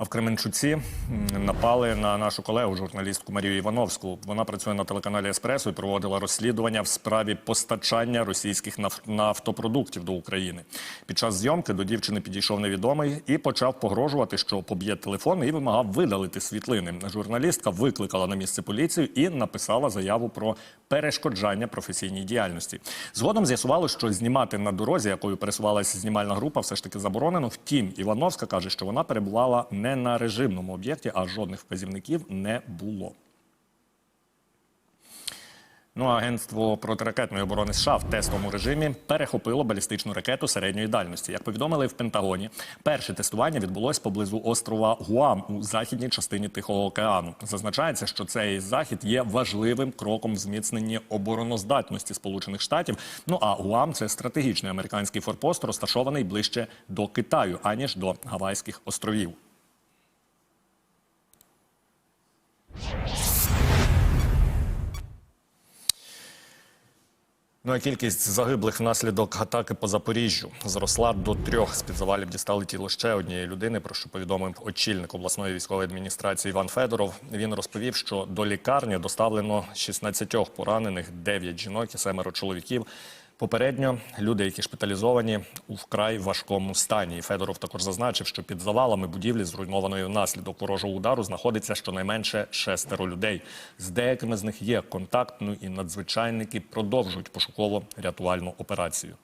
А в Кременчуці напали на нашу колегу, журналістку Марію Івановську. Вона працює на телеканалі Еспресо і проводила розслідування в справі постачання російських наф- нафтопродуктів до України. Під час зйомки до дівчини підійшов невідомий і почав погрожувати, що поб'є телефон і вимагав видалити світлини. Журналістка викликала на місце поліцію і написала заяву про перешкоджання професійній діяльності. Згодом з'ясувало, що знімати на дорозі, якою пересувалася знімальна група, все ж таки заборонено. Втім, Івановська каже, що вона перебувала не на режимному об'єкті, а жодних вказівників не було. Ну, а агентство протиракетної оборони США в тестовому режимі перехопило балістичну ракету середньої дальності. Як повідомили в Пентагоні, перше тестування відбулось поблизу острова Гуам у західній частині Тихого океану. Зазначається, що цей захід є важливим кроком в зміцненні обороноздатності Сполучених Штатів. Ну а Гуам це стратегічний американський форпост, розташований ближче до Китаю аніж до Гавайських островів. Ну а кількість загиблих внаслідок атаки по Запоріжжю зросла до трьох. З під завалів дістали тіло ще однієї людини. Про що повідомив очільник обласної військової адміністрації Іван Федоров. Він розповів, що до лікарні доставлено 16 поранених, 9 жінок і семеро чоловіків. Попередньо люди, які шпиталізовані у вкрай важкому стані. Федоров також зазначив, що під завалами будівлі, зруйнованої внаслідок ворожого удару, знаходиться щонайменше шестеро людей. З деякими з них є контакт, і надзвичайники продовжують пошуково-рятувальну операцію.